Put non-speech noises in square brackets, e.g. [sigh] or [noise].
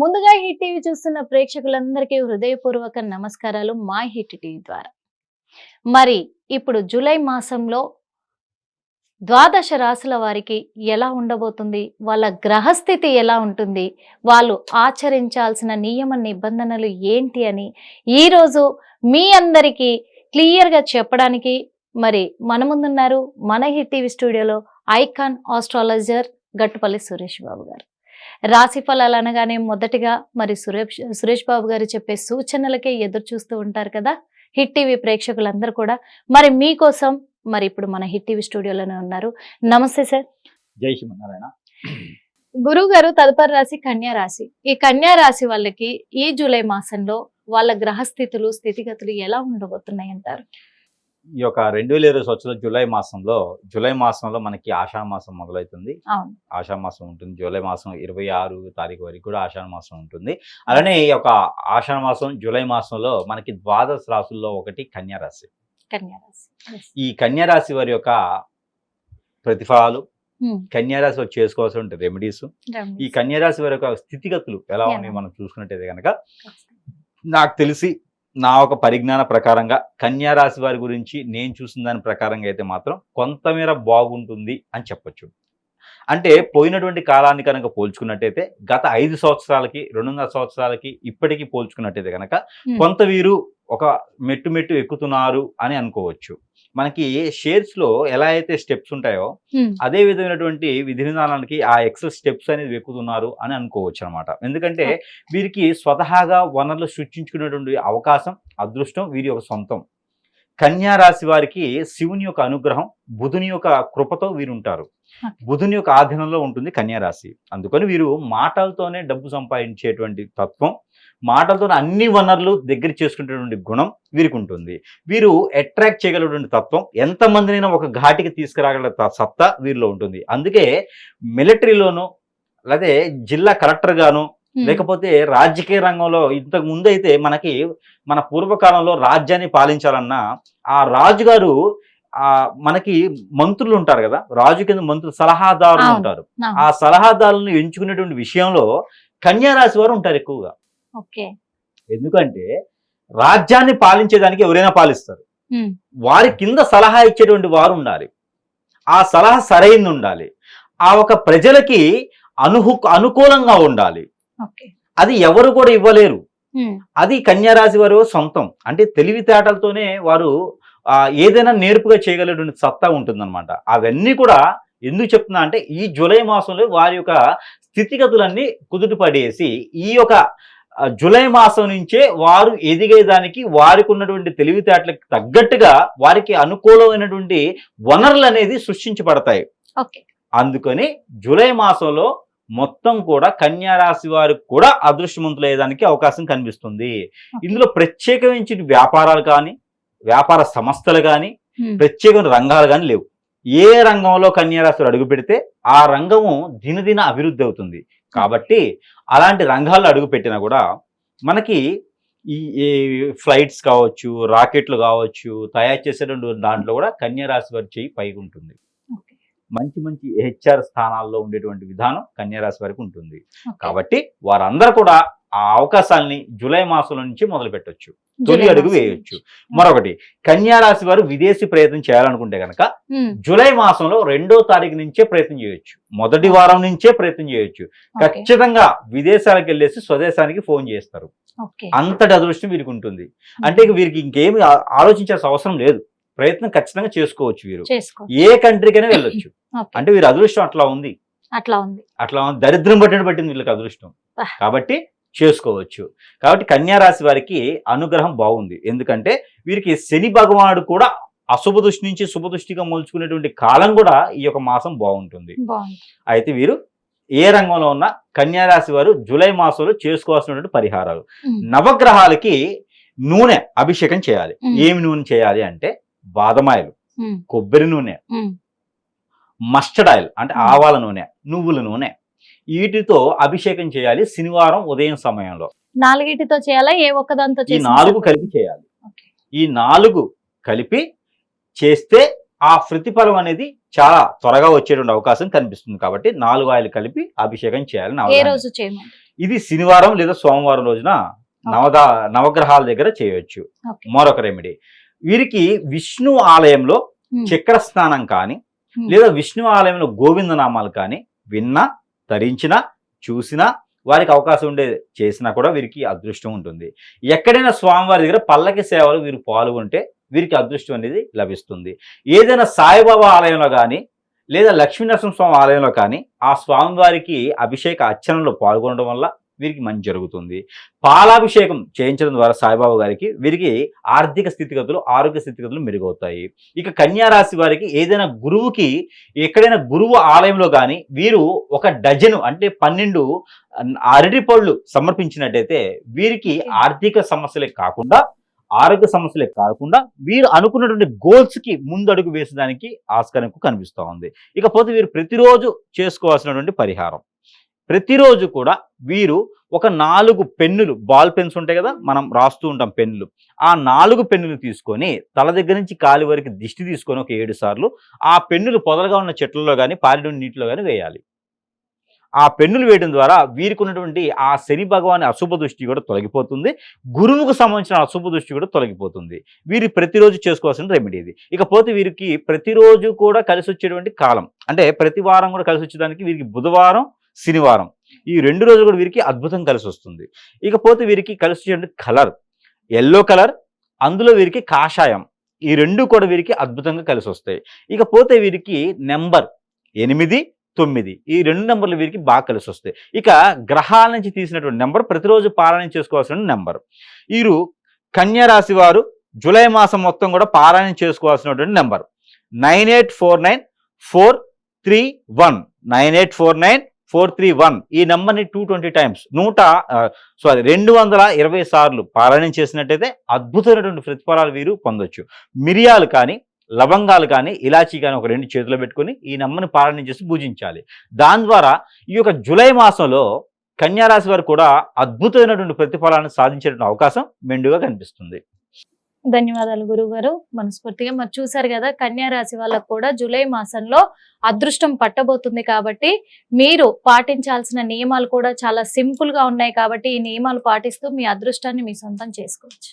ముందుగా hit TV చూస్తున్న ప్రేక్షకులందరికీ హృదయపూర్వక నమస్కారాలు మా హిట్ టీవీ ద్వారా. మరి ఇప్పుడు జూలై మాసంలో ద్వాదశ రాశుల వారికి ఎలా ఉండబోతుంది? వాళ్ళ గ్రహస్థితి ఎలా ఉంటుంది? వాళ్ళు ఆచరించాల్సిన నియమ నిబంధనలు ఏంటి అని ఈరోజు మీ అందరికీ క్లియర్గా చెప్పడానికి మరి మన ముందున్నారు మన హిట్ టీవీ స్టూడియోలో ఐకాన్ ఆస్ట్రాలజర్ గట్టుపల్లి సురేష్ బాబు గారు. రాశి ఫలాలు అనగానే మొదటిగా మరి సురేష్ సురేష్ బాబు గారు చెప్పే సూచనలకే ఎదురు చూస్తూ ఉంటారు కదా? హిట్ టీవీ ప్రేక్షకులందరూ కూడా. మరి మీకోసం మరి ఇప్పుడు మన హిట్ టీవీ స్టూడియోలోనే ఉన్నారు. నమస్తే సార్. జై శ్రీమన్నారాయణ గురువు గారు తదుపరి రాశి కన్యా రాశి. ఈ కన్యా రాశి వాళ్ళకి ఈ జూలై మాసంలో వాళ్ళ గ్రహస్థితులు స్థితిగతులు ఎలా ఉండబోతున్నాయి అంటారు ఈ యొక్క రెండు వేల ఇరవై సంవత్సరం జూలై మాసంలో జూలై మాసంలో మనకి ఆషాఢ మాసం మొదలవుతుంది. మాసం ఉంటుంది జూలై మాసం ఇరవై ఆరు తారీఖు వరకు కూడా ఆషాఢ మాసం ఉంటుంది. అలానే ఈ యొక్క ఆషాఢ మాసం జూలై మాసంలో మనకి ద్వాదశ రాశుల్లో ఒకటి కన్యా రాశి. కన్యా రాశి. Yes. ఈ కన్యా రాశి వారి యొక్క ప్రతిఫలాలు Hmm. కన్యా రాశి వారు చేసుకోవాల్సిన రెమెడీస్ ఈ కన్యా రాశి వారి యొక్క స్థితిగతులు ఎలా. ఉన్నాయి మనం చూసుకున్నట్టయితే కనుక నాకు తెలిసి నా ఒక పరిజ్ఞాన ప్రకారంగా కన్యా రాశి వారి గురించి నేను చూసిన దాని ప్రకారంగా అయితే మాత్రం కొంతమేర బాగుంటుంది అని చెప్పొచ్చు. అంటే పోయినటువంటి కాలాన్ని కనుక పోల్చుకున్నట్టయితే గత ఐదు సంవత్సరాలకి రెండున్నర సంవత్సరాలకి ఇప్పటికీ పోల్చుకున్నట్టయితే కనుక. కొంత వీరు ఒక మెట్టు మెట్టు ఎక్కుతున్నారు అని అనుకోవచ్చు మనకి షేర్స్లో ఎలా అయితే స్టెప్స్ ఉంటాయో. అదే విధమైనటువంటి విధి విధానానికి ఆ ఎక్సెస్ స్టెప్స్ అనేది ఎక్కుతున్నారు అని అనుకోవచ్చు అనమాట ఎందుకంటే వీరికి స్వతహాగా వనరులు సృష్టించుకునేటువంటి అవకాశం అదృష్టం వీరి యొక్క సొంతం రాశి వారికి శివుని యొక్క అనుగ్రహం బుధుని యొక్క కృపతో వీరు ఉంటారు Okay. బుధుని యొక్క ఆధీనంలో ఉంటుంది కన్యా రాశి అందుకని వీరు మాటలతోనే డబ్బు సంపాదించేటువంటి తత్వం మాటలతోనే అన్ని వనరులు దగ్గర చేసుకునేటువంటి గుణం వీరికి ఉంటుంది వీరు అట్రాక్ట్ చేయగలటువంటి తత్వం ఎంతమందినైనా ఒక ఘాటికి తీసుకురాగల సత్తా వీరిలో ఉంటుంది అందుకే మిలిటరీలోను లేదా జిల్లా కలెక్టర్ గాను Hmm. లేకపోతే రాజకీయ రంగంలో ఇంతకు ముందు అయితే మనకి మన పూర్వకాలంలో రాజ్యాన్ని పాలించాలన్నా ఆ రాజుగారు ఆ మనకి మంత్రులు ఉంటారు కదా రాజు కింద మంత్రులు సలహాదారులు. ఉంటారు. ఆ సలహాదారులను ఎంచుకునేటువంటి విషయంలో కన్యా రాశి వారు ఉంటారు ఎక్కువగా. ఎందుకంటే రాజ్యాన్ని పాలించేదానికి ఎవరైనా పాలిస్తారు. వారి కింద సలహా ఇచ్చేటువంటి వారు ఉండాలి. ఆ సలహా సరైంది ఉండాలి. ఆ ఒక ప్రజలకి అనుహు అనుకూలంగా ఉండాలి. అది ఎవరు కూడా ఇవ్వలేరు. అది కన్యారాశి వారు సొంతం. అంటే తెలివితేటలతోనే వారు ఏదైనా నేర్పుగా చేయగలిగినటువంటి సత్తా ఉంటుందన్నమాట. అవన్నీ కూడా ఎందుకు చెప్తున్నా అంటే ఈ జూలై మాసంలో వారి యొక్క స్థితిగతులన్నీ కుదుట పడేసి ఈ యొక్క జూలై మాసం నుంచే వారు ఎదిగేదానికి వారికి ఉన్నటువంటి తెలివితేటలకు తగ్గట్టుగా వారికి అనుకూలమైనటువంటి వనరులు అనేది సృష్టించబడతాయి అందుకని జూలై మాసంలో మొత్తం కూడా కన్యా రాశి వారికి కూడా అదృష్టవంతులు అయ్యేదానికి అవకాశం కనిపిస్తుంది. ఇందులో ప్రత్యేకించిన వ్యాపారాలు కానీ వ్యాపార సంస్థలు కానీ. ప్రత్యేకమైన రంగాలు కానీ లేవు. ఏ రంగంలో కన్యారాశులు అడుగు పెడితే ఆ రంగము దినదిన అభివృద్ధి అవుతుంది. కాబట్టి అలాంటి రంగాల్లో అడుగు పెట్టినా కూడా మనకి ఈ ఫ్లైట్స్ కావచ్చు రాకెట్లు కావచ్చు తయారు చేసేటువంటి దాంట్లో కూడా కన్యారాశి వారి చేయి పైకి ఉంటుంది. మంచి మంచి హెచ్ఆర్ స్థానాల్లో ఉండేటువంటి విధానం కన్యారాశి వారికి ఉంటుంది. కాబట్టి వారందరూ కూడా ఆ అవకాశాలని జూలై మాసం నుంచి మొదలు పెట్టొచ్చు. తొలి అడుగు వేయొచ్చు. మరొకటి కన్యా రాశి వారు విదేశీ ప్రయత్నం చేయాలనుకుంటే కనుక. జూలై మాసంలో రెండో తారీఖు నుంచే ప్రయత్నం చేయొచ్చు. మొదటి వారం నుంచే ప్రయత్నం చేయొచ్చు. ఖచ్చితంగా విదేశాలకు వెళ్ళేసి స్వదేశానికి ఫోన్ చేస్తారు. అంతటి అదృష్టం వీరికి ఉంటుంది. అంటే ఇక వీరికి ఇంకేమి ఆలోచించాల్సిన అవసరం లేదు. ప్రయత్నం ఖచ్చితంగా చేసుకోవచ్చు వీరు. ఏ కంట్రీకైనా వెళ్ళొచ్చు. [laughs] అంటే వీరి అదృష్టం అట్లా ఉంది. అట్లా ఉంది. అట్లా ఉంది. దరిద్రం పట్టిన పట్టింది వీళ్ళకి అదృష్టం. కాబట్టి చేసుకోవచ్చు. కాబట్టి కన్యా రాశి వారికి అనుగ్రహం బాగుంది. ఎందుకంటే వీరికి శని భగవానుడు కూడా అశుభ దృష్టి నుంచి శుభ దృష్టిగా మలుచుకునేటువంటి కాలం కూడా ఈ యొక్క మాసం బాగుంటుంది. అయితే వీరు ఏ రంగంలో ఉన్న కన్యా రాశి వారు జూలై మాసంలో చేసుకోవాల్సినటువంటి పరిహారాలు. నవగ్రహాలకి నూనె అభిషేకం చేయాలి. ఏమి నూనె చేయాలి అంటే బాదమాయిలు. కొబ్బరి నూనె. మస్టర్డ్ ఆయిల్ అంటే. ఆవాల నూనె నువ్వుల నూనె వీటితో అభిషేకం చేయాలి శనివారం ఉదయం సమయంలో నాలుగిటితో చేయాలా ఏ ఒక్కదాంతో ఈ నాలుగు? కలిపి చేయాలి. ఈ నాలుగు కలిపి చేస్తే ఆ ప్రతిఫలం అనేది చాలా త్వరగా వచ్చేటువంటి అవకాశం కనిపిస్తుంది కాబట్టి నాలుగు ఆయిల్ కలిపి అభిషేకం చేయాలి ఇది శనివారం లేదా సోమవారం రోజున నవదా నవగ్రహాల దగ్గర చేయొచ్చు ఓకే మరొక రెమెడీ వీరికి విష్ణు ఆలయంలో. చక్ర స్నానం కానీ. లేదా విష్ణు ఆలయంలో గోవింద నామాలు కానీ విన్నా ధరించినా చూసినా వారికి అవకాశం ఉండే చేసినా కూడా వీరికి అదృష్టం ఉంటుంది ఎక్కడైనా స్వామివారి దగ్గర పల్లకి సేవలు వీరు పాల్గొంటే వీరికి అదృష్టం అనేది లభిస్తుంది ఏదైనా సాయిబాబా ఆలయంలో కానీ లేదా లక్ష్మీనరసింహ స్వామి ఆలయంలో కానీ ఆ స్వామివారికి అభిషేక అర్చనలో పాల్గొనడం వల్ల వీరికి మంచి జరుగుతుంది. పాలాభిషేకం చేయించడం ద్వారా సాయిబాబా గారికి వీరికి ఆర్థిక స్థితిగతులు ఆరోగ్య స్థితిగతులు మెరుగవుతాయి. ఇక కన్యా రాశి వారికి ఏదైనా గురువుకి ఎక్కడైనా గురువు ఆలయంలో కానీ వీరు ఒక డజను అంటే పన్నెండు అరటి పళ్ళు సమర్పించినట్టయితే వీరికి ఆర్థిక సమస్యలే కాకుండా ఆరోగ్య సమస్యలే కాకుండా వీరు అనుకున్నటువంటి గోల్స్కి ముందడుగు వేసడానికి ఆస్కారం కనిపిస్తూ ఉంది. ఇకపోతే వీరు ప్రతిరోజు చేసుకోవాల్సినటువంటి పరిహారం. ప్రతిరోజు కూడా వీరు ఒక నాలుగు పెన్నులు బాల్ పెన్స్ ఉంటాయి కదా మనం రాస్తూ ఉంటాం పెన్నులు. ఆ నాలుగు పెన్నులు తీసుకొని తల దగ్గర నుంచి కాలి వరకు దిష్టి తీసుకొని ఒక ఏడు సార్లు ఆ పెన్నులు పొదలుగా ఉన్న చెట్లలో కానీ పారిన నీటిలో కానీ వేయాలి. ఆ పెన్నులు వేయడం ద్వారా వీరికి ఉన్నటువంటి ఆ శని భగవాని అశుభ దృష్టి కూడా తొలగిపోతుంది. గురువుకు సంబంధించిన అశుభ దృష్టి కూడా తొలగిపోతుంది. వీరు ప్రతిరోజు చేసుకోవాల్సిన రెమెడీ ఇది. ఇకపోతే వీరికి ప్రతిరోజు కూడా కలిసి వచ్చేటువంటి కాలం. అంటే ప్రతి వారం కూడా కలిసి వచ్చేదానికి వీరికి బుధవారం శనివారం. ఈ రెండు రోజులు కూడా వీరికి అద్భుతం కలిసి వస్తుంది. ఇకపోతే వీరికి కలిసి కలర్ ఎల్లో కలర్ అందులో వీరికి కాషాయం. ఈ రెండు కూడా వీరికి అద్భుతంగా కలిసి వస్తాయి. ఇకపోతే వీరికి నెంబర్ ఎనిమిది తొమ్మిది. ఈ రెండు నెంబర్లు వీరికి బాగా కలిసి వస్తాయి. ఇక గ్రహాల నుంచి తీసినటువంటి నెంబర్ ప్రతిరోజు పారాయణ చేసుకోవాల్సిన నెంబర్. వీరు కన్యా రాశి వారు జూలై మాసం మొత్తం కూడా పారాయణ చేసుకోవాల్సినటువంటి number. Nine eight four nine four three one. Nine eight four nine four three one. ఈ నెంబర్ని టూ ట్వంటీ టైమ్స్. నూట సారీ రెండు వందల ఇరవై సార్లు పారాయణం చేసినట్టయితే అద్భుతమైనటువంటి ప్రతిఫలాలు వీరు పొందొచ్చు. మిరియాలు కానీ లవంగాలు కానీ ఇలాచీ కానీ ఒక రెండు చేతిలో పెట్టుకొని ఈ నెంబర్ని పారాయణం చేసి పూజించాలి. దాని ద్వారా ఈ యొక్క జూలై మాసంలో కన్యారాశి వారు కూడా అద్భుతమైనటువంటి ప్రతిఫలాన్ని సాధించేటువంటి అవకాశం మెండుగా కనిపిస్తుంది. ధన్యవాదాలు గురుగారు మనస్ఫూర్తిగా మరి చూసారు కదా కన్యా రాశి వాళ్ళకు కూడా జూలై మాసంలో అదృష్టం పట్టబోతుంది కాబట్టి మీరు పాటించాల్సిన నియమాలు కూడా చాలా సింపుల్గా ఉన్నాయి కాబట్టి ఈ నియమాలు పాటిస్తూ మీ అదృష్టాన్ని మీ సొంతం చేసుకోవచ్చు.